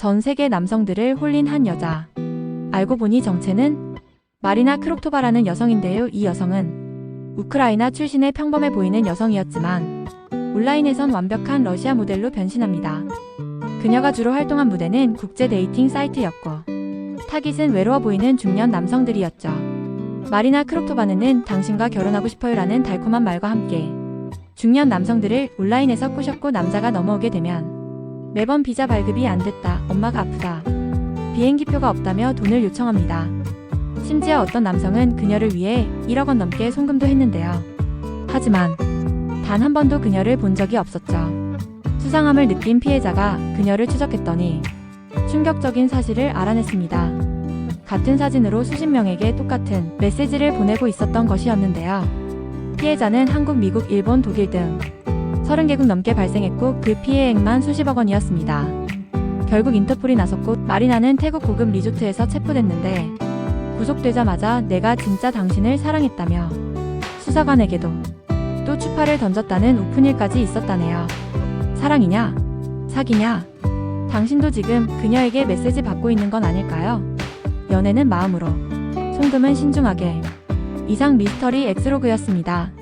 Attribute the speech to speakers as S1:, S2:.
S1: 전 세계 남성들을 홀린 한 여자. 알고 보니 정체는 마리나 크록토바라는 여성인데요. 이 여성은 우크라이나 출신의 평범해 보이는 여성이었지만 온라인에선 완벽한 러시아 모델로 변신합니다. 그녀가 주로 활동한 무대는 국제 데이팅 사이트였고 타깃은 외로워 보이는 중년 남성들이었죠. 마리나 크록토바는 당신과 결혼하고 싶어요라는 달콤한 말과 함께 중년 남성들을 온라인에서 꼬셨고 남자가 넘어오게 되면 매번 비자 발급이 안 됐다, 엄마가 아프다, 비행기표가 없다며 돈을 요청합니다. 심지어 어떤 남성은 그녀를 위해 1억 원 넘게 송금도 했는데요. 하지만 단 한 번도 그녀를 본 적이 없었죠. 수상함을 느낀 피해자가 그녀를 추적했더니 충격적인 사실을 알아냈습니다. 같은 사진으로 수십 명에게 똑같은 메시지를 보내고 있었던 것이었는데요. 피해자는 한국, 미국, 일본, 독일 등 30개국 넘게 발생했고 그 피해액만 수십억 원이었습니다. 결국 인터폴이 나섰고 마리나는 태국 고급 리조트에서 체포됐는데 구속되자마자 내가 진짜 당신을 사랑했다며 수사관에게도 또 추파를 던졌다는 오픈일까지 있었다네요. 사랑이냐? 사기냐? 당신도 지금 그녀에게 메시지 받고 있는 건 아닐까요? 연애는 마음으로, 송금은 신중하게. 이상 미스터리 엑스로그였습니다.